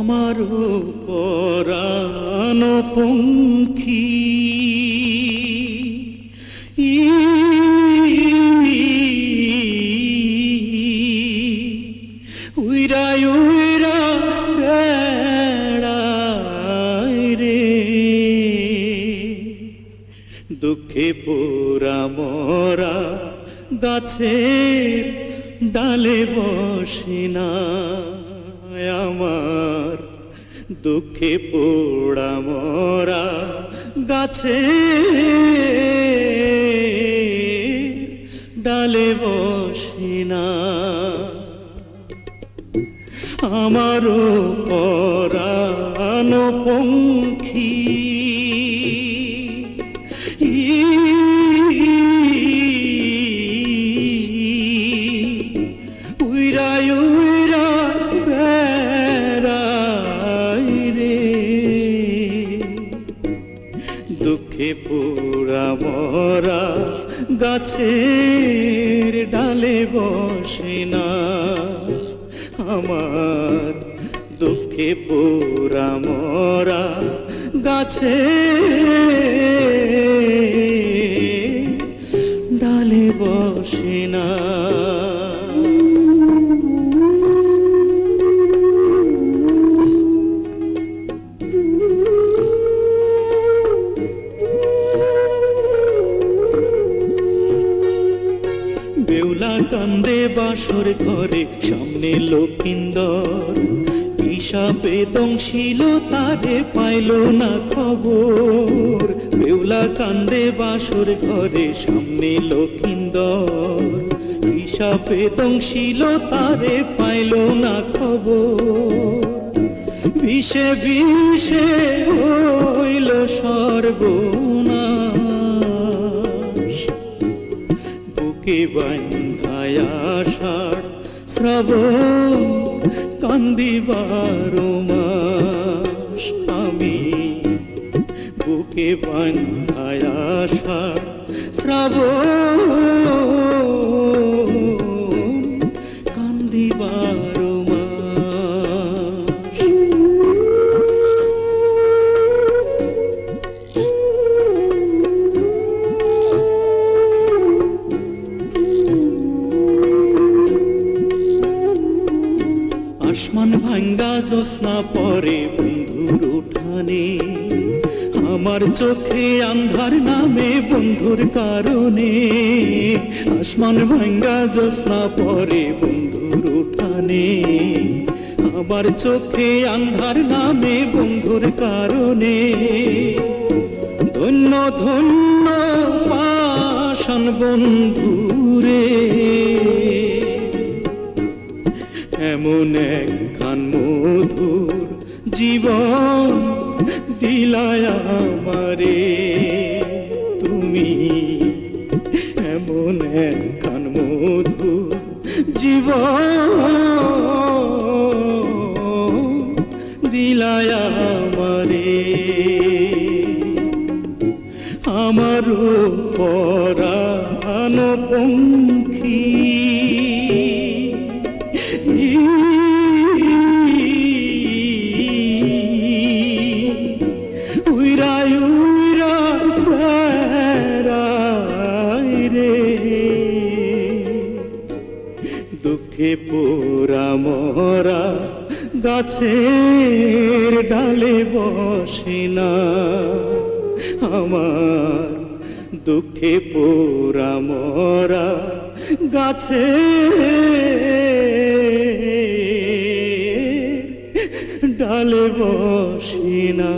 আমার পরানো পঙ্খী উইরা উইরা রে। দুঃখে পোড়া মরা গাছের ডালে বসে না। আমার দুঃখে পোড়া মরা গাছে। ডালে বসে না। আমারও পরানো পঙ্খী পোড়া মরা গাছের ডালে বসে না। আমার দুঃখে পুরা মরা গাছে ডালে বসে না। কান্দে বাসর ঘরে, সামনে লক্ষিন্দর। হিসাবে দংশিল তারে পাইল না খবর। বেউলা কান্দে বাসর ঘরে, সামনে লক্ষিন্দর। হিসাবে দংশিল তারে পাইল না খবর। বিষে বিষে হইল সর্বনাশ বুকে বান্ধায়া কান্দিবার আমি বুকে বান্ধায়া শ্রাবণ আসমান ভাঙ্গা জোৎস্না পরে বন্ধুর উঠানে। আমার চোখে আন্ধার নামে বন্ধুর কারণে। আসমান ভাঙ্গা জোৎস্না পরে বন্ধুর উঠানে। আমার চোখে আন্ধার নামে বন্ধুর কারণে। ধন্য ধন্য পাশান বন্ধুরে। এমন একখান মধুর জীবন দিলায় আমারে। তুমি এমন একখান মধুর জীবন দিলায় আমারে। আমার পরানো পঙ্খী দুঃখে পোরা মরা গাছের ডালে বসে না। আমার দুঃখে পোরা মরা গাছে ডালে বসে না।